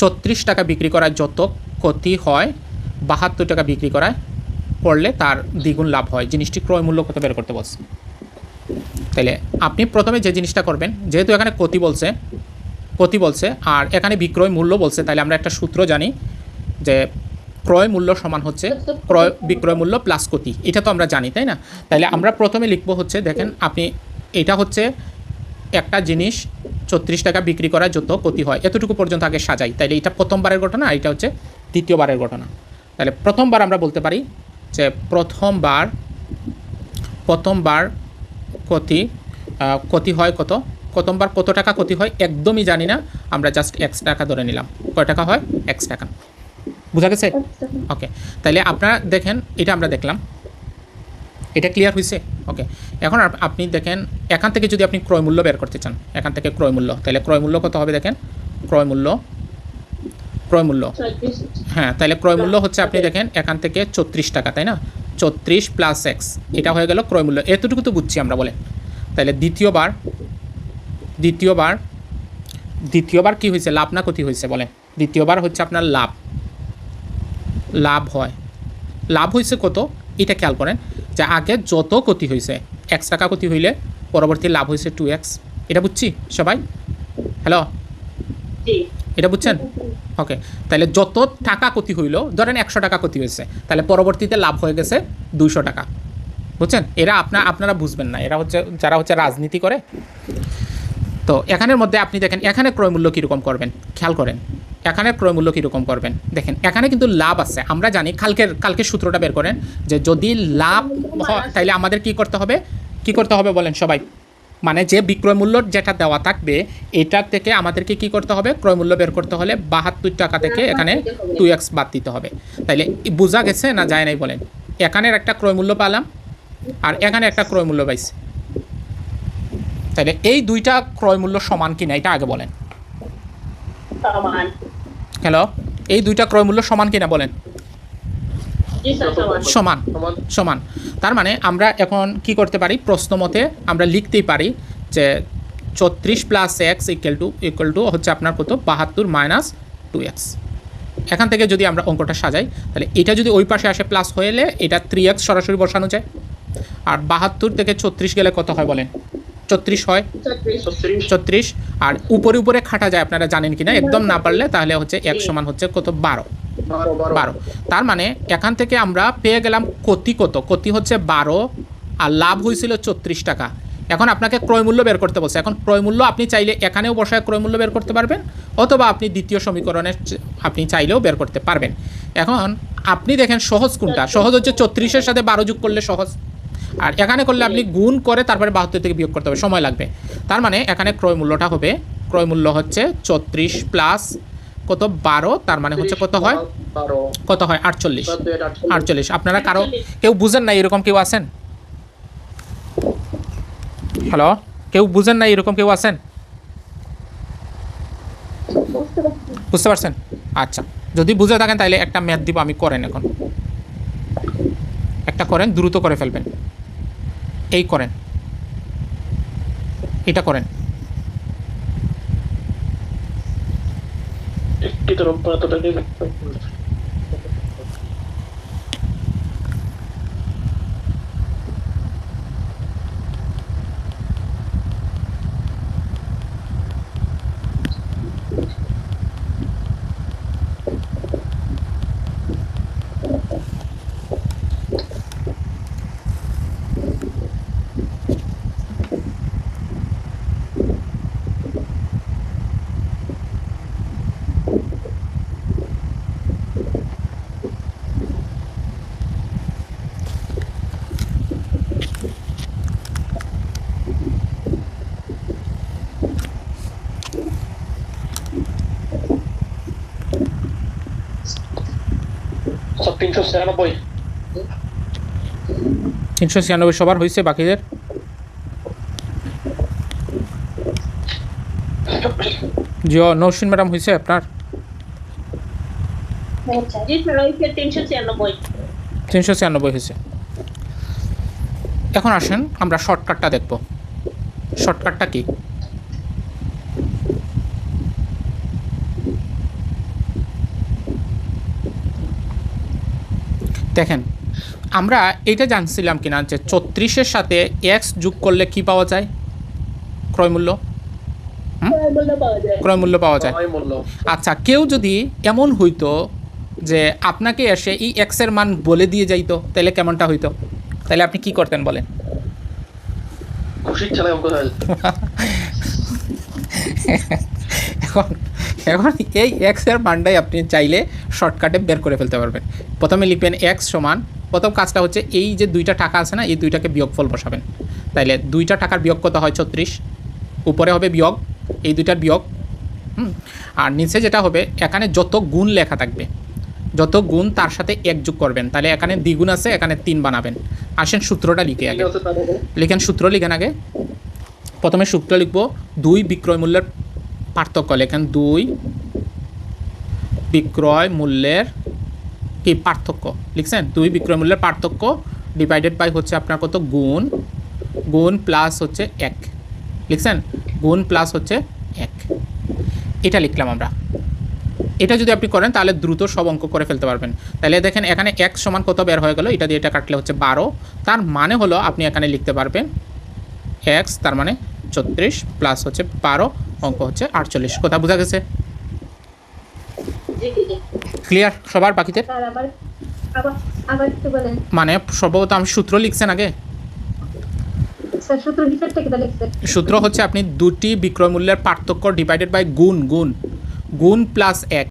ছত্রিশ টাকা বিক্রি করায় যত ক্ষতি হয়, বাহাত্তর টাকা বিক্রি করায়, করলে তার দ্বিগুণ লাভ হয়। জিনিসটি ক্রয় মূল্য কত বের করতে বলছে? তাহলে আপনি প্রথমে যে জিনিসটা করবেন, যেহেতু এখানে ক্ষতি বলছে ক্ষতি বলছে, আর এখানে বিক্রয় মূল্য বলছে তাহলে আমরা একটা সূত্র জানি যে ক্রয় মূল্য সমান হচ্ছে ক্রয় বিক্রয় মূল্য প্লাস ক্ষতি। এটা তো আমরা জানি, তাই না? তাহলে আমরা প্রথমে লিখব হচ্ছে, দেখেন আপনি, এটা হচ্ছে একটা জিনিস ছত্রিশ টাকা বিক্রি করা যত ক্ষতি হয় এতটুকু পর্যন্ত আগে সাজাই। তাইলে এটা প্রথমবারের ঘটনা আর এটা হচ্ছে দ্বিতীয়বারের ঘটনা। তাহলে প্রথমবার আমরা বলতে পারি যে প্রথমবার প্রথমবার ক্ষতি ক্ষতি হয় কত? প্রথমবার কত টাকা ক্ষতি হয় একদমই জানি না। আমরা জাস্ট এক্স টাকা ধরে নিলাম। কয় টাকা হয়? এক্স টাকা। বুঝা গেছে? ওকে তাহলে আপনারা দেখেন এটা আমরা দেখলাম। এটা ক্লিয়ার হয়েছে ওকে এখন আপ- আপনি দেখেন, এখান থেকে যদি আপনি ক্রয় মূল্য বের করতে চান, এখান থেকে ক্রয় মূল্য, তাহলে ক্রয় মূল্য কত হবে দেখেন? ক্রয় মূল্য ক্রয় মূল্য। হ্যাঁ তাহলে ক্রয় মূল্য হচ্ছে আপনি দেখেন, এখান থেকে ছত্রিশ টাকা, তাই না? ছত্রিশ প্লাস এক্স এটা হয়ে গেল ক্রয় মূল্য। এতটুকু তো বুঝছি আমরা বলে তাহলে দ্বিতীয়বার দ্বিতীয়বার দ্বিতীয়বার কি হয়েছে? লাভ না ক্ষতি হয়েছে বলেন। দ্বিতীয়বার হচ্ছে আপনার লাভ। লাভ হয়। লাভ হয়েছে কত? এটা খেয়াল করেন। যে আগে যত ক্ষতি হয়েছে এক্স টাকা ক্ষতি হইলে পরবর্তী লাভ হয়েছে টু এক্স এটা বুঝছি সবাই? হ্যালো এটা বুঝছেন? ওকে তাহলে যত টাকা ক্ষতি হইল ধরেন একশো টাকা ক্ষতি হয়েছে তাহলে পরবর্তীতে লাভ হয়ে গেছে দুইশো টাকা। বুঝছেন? এরা আপনার আপনারা বুঝবেন না। এরা হচ্ছে যারা হচ্ছে রাজনীতি করে। তো এখানের মধ্যে আপনি দেখেন এখানে ক্রয় মূল্য কীরকম করবেন? খেয়াল করেন। এখানে ক্রয় মূল্য কীরকম করবেন? দেখেন, এখানে কিন্তু লাভ আছে। আমরা জানি, কালকের কালকের সূত্রটা বের করেন যে যদি লাভ হয় তাহলে আমাদের কি করতে হবে? কি করতে হবে বলেন সবাই? মানে যে বিক্রয় মূল্য যেটা দেওয়া থাকবে এটার থেকে আমাদেরকে কি করতে হবে? ক্রয় মূল্য বের করতে হলে বাহাত্তর টাকা থেকে এখানে টু এক্স বাদ দিতে হবে। তাইলে বোঝা গেছে না যায় নাই বলেন? এখানের একটা ক্রয় মূল্য পেলাম, আর এখানে একটা ক্রয় মূল্য পাইছি। তাহলে এই দুইটা ক্রয় মূল্য সমান কিনা, এটা আগে বলেন। সমান। হ্যালো এই দুইটা ক্রয় মূল্য সমান কিনা বলেন? সমান। সমান সমান। সমান। তার মানে আমরা এখন কি করতে পারি? প্রশ্ন মতে আমরা লিখতেই পারি যে ছত্রিশ plus X equal to equal to হচ্ছে আপনার কত? বাহাত্তর মাইনাস টু এক্স এখান থেকে যদি আমরা অঙ্কটা সাজাই তাহলে এটা যদি ওই পাশে আসে প্লাস হয়ে এলে এটা থ্রি এক্স সরাসরি বসানো যায়। আর বাহাত্তর থেকে ছত্রিশ গেলে কত হয় বলেন? ছত্রিশ হয়। ছত্রিশ। আর উপরে উপরে খাটা যায় আপনারা জানেন কিনা? একদম না পারলে তাহলে হচ্ছে এক সমান হচ্ছে কত? বারো। বারো তার মানে এখান থেকে আমরা পেয়ে গেলাম কতি কত? ক্ষতি হচ্ছে বারো। আর লাভ হয়েছিল ছত্রিশ টাকা। এখন আপনাকে ক্রয় মূল্য বের করতে বলছে। এখন ক্রয় মূল্য আপনি চাইলে এখানেও বসায় ক্রয় মূল্য বের করতে পারবেন অথবা আপনি দ্বিতীয় সমীকরণের চ- আপনি চাইলেও বের করতে পারবেন। এখন আপনি দেখেন সহজ কোনটা? সহজ হচ্ছে ছত্রিশের সাথে বারো যোগ করলে সহজ। আর এখানে করলে আপনি গুণ করে তারপরে বাহাত্তর থেকে বিয়োগ করতে হবে সময় লাগবে। তার মানে এখানে ক্রয় মূল্যটা হবে ক্রয় মূল্য হচ্ছে ছত্রিশ প্লাস কত? বারো তার মানে হচ্ছে কত হয়? কত হয়? আটচল্লিশ। আটচল্লিশ। আপনারা কারও কেউ বুঝেন না এরকম কেউ আছেন? হ্যালো? কেউ বুঝেন না এরকম কেউ আছেন? বুঝতে পারছেন? আচ্ছা যদি বুঝে থাকেন তাহলে একটা ম্যাথ দিব আমি করেন এখন। একটা করেন দ্রুত করে ফেলবেন। এই করেন। এটা করেন। একটি তিনশো ছিয়ানব্বই। তিনশো ছিয়ানব্বই সবার হয়েছে বাকিদের? জিও নৌসিন ম্যাডাম হয়েছে আপনার? জি তিনশো ছিয়ানব্বই। হয়েছে। এখন আসেন আমরা শর্টকাটটা দেখব। শর্টকাটটা কি? দেখেন আমরা এটা জানছিলাম কিনা যে চত্রিশের সাথে এক্স যোগ করলে কি পাওয়া যায়? ক্রয়মূল্য মূল্য? পাওয়া যায়। ক্রয়মূল্য পাওয়া যায়। আচ্ছা কেউ যদি এমন হইতো যে আপনাকে এসে এই এক্সের মান বলে দিয়ে যাইতো তাহলে কেমনটা হইতো? তাহলে আপনি কি করতেন বলেন? এখন এখন এই এক্সের মানটাই আপনি চাইলে শর্টকাটে বের করে ফেলতে পারবেন। প্রথমে লিখবেন এক্স সমান, প্রথম কাজটা হচ্ছে এই যে দুইটা টাকা আছে না, এই দুইটাকে বিয়োগফল বসাবেন। তাইলে দুইটা টাকার বিয়োগ কত হয়? ছত্রিশ। উপরে হবে বিয়োগ, এই দুইটার বিয়োগ আর নিচে যেটা হবে, এখানে যত গুণ লেখা থাকবে, যত গুণ তার সাথে এক যোগ করবেন। তাহলে এখানে দ্বিগুণ আছে, এখানে তিন বানাবেন। আসেন সূত্রটা লিখে আগে। লিখেন সূত্র, লিখেন আগে। প্রথমে সূত্র লিখব, দুই বিক্রয় মূল্যের পার্থক্য লেখেন দুই, বিক্রয় মূল্যের কি পার্থক্য? লিখছেন দুই বিক্রয় মূল্যের পার্থক্য ডিভাইডেড বাই হচ্ছে আপনার কত? গুণ গুণ প্লাস হচ্ছে এক। লিখছেন গুণ প্লাস হচ্ছে এক। এটা লিখলাম আমরা। এটা যদি আপনি করেন তাহলে দ্রুত সব অঙ্ক করে ফেলতে পারবেন। তাহলে দেখেন এখানে এক সমান কত বের হয়ে গেল? এটা দিয়ে এটা কাটলে হচ্ছে বারো। তার মানে হলো আপনি এখানে লিখতে পারবেন এক্স তার মানে ছত্রিশ প্লাস হচ্ছে বারো। অঙ্ক হচ্ছে আটচল্লিশ। কথা বোঝা গেছে? ক্লিয়ার সবার বলেন। মানে সর্বপ্রথম আমি সূত্র লিখছেন আগে? সূত্র হচ্ছে আপনি দুটি বিক্রয় মূল্যের পার্থক্য ডিভাইডেড বাই গুণ গুণ। গুণ প্লাস এক।